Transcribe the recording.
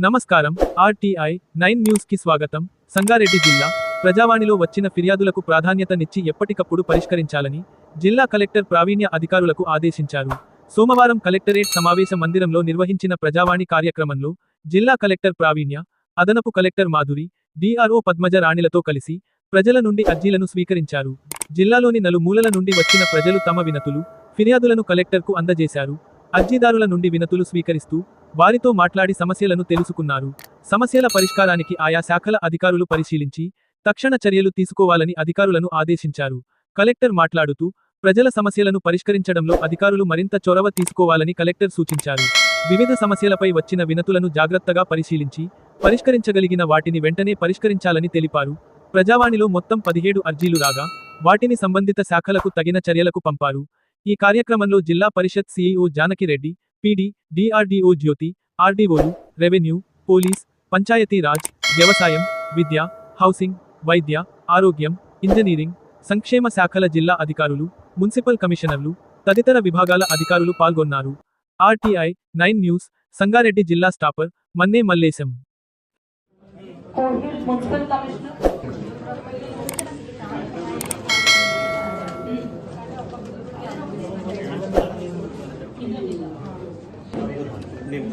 నమస్కారం. RTI nine న్యూస్కి స్వాగతం. సంగారెడ్డి జిల్లా ప్రజావాణిలో వచ్చిన ఫిర్యాదులకు ప్రాధాన్యతనిచ్చి ఎప్పటికప్పుడు పరిష్కరించాలని జిల్లా కలెక్టర్ ప్రావీణ్య అధికారులకు ఆదేశించారు. సోమవారం కలెక్టరేట్ సమావేశ మందిరంలో నిర్వహించిన ప్రజావాణి కార్యక్రమంలో జిల్లా కలెక్టర్ ప్రావీణ్య అదనపు కలెక్టర్ మాధురి డిఆర్ఓ పద్మజ రాణిలతో కలిసి ప్రజల నుండి అర్జీలను స్వీకరించారు. జిల్లాలోని నలుమూలల నుండి వచ్చిన ప్రజలు తమ వినతులు ఫిర్యాదులను కలెక్టర్కు అందజేశారు. అర్జీదారుల నుండి వినతులు స్వీకరిస్తూ వారితో మాట్లాడి సమస్యలను తెలుసుకున్నారు. సమస్యల పరిష్కారానికి ఆయా శాఖల అధికారులు పరిశీలించి తక్షణ చర్యలు తీసుకోవాలని అధికారులను ఆదేశించారు. కలెక్టర్ మాట్లాడుతూ ప్రజల సమస్యలను పరిష్కరించడంలో అధికారులు మరింత చొరవ తీసుకోవాలని కలెక్టర్ సూచించారు. వివిధ సమస్యలపై వచ్చిన వినతులను జాగ్రత్తగా పరిశీలించి పరిష్కరించగలిగిన వాటిని వెంటనే పరిష్కరించాలని తెలిపారు. ప్రజావాణిలో మొత్తం పదిహేడు అర్జీలు రాగా వాటిని సంబంధిత శాఖలకు తగిన చర్యలకు పంపారు. ఈ కార్యక్రమంలో zilla parishad CEO Janakireddy PD DRDO Jyothi ఆర్డీఓలు revenue police panchayati raj వ్యవసాయం విద్య హౌసింగ్ వైద్య ఆరోగ్యం ఇంజనీరింగ్ సంక్షేమ శాఖల జిల్లా అధికారులు మున్సిపల్ కమిషనర్లు తదితర విభాగాల అధికారులు పాల్గొన్నారు. ఆర్టీఐ నైన్ న్యూస్ సంగారెడ్డి జిల్లా staffer Manne Mallesham. Municipal commissioner Niềm.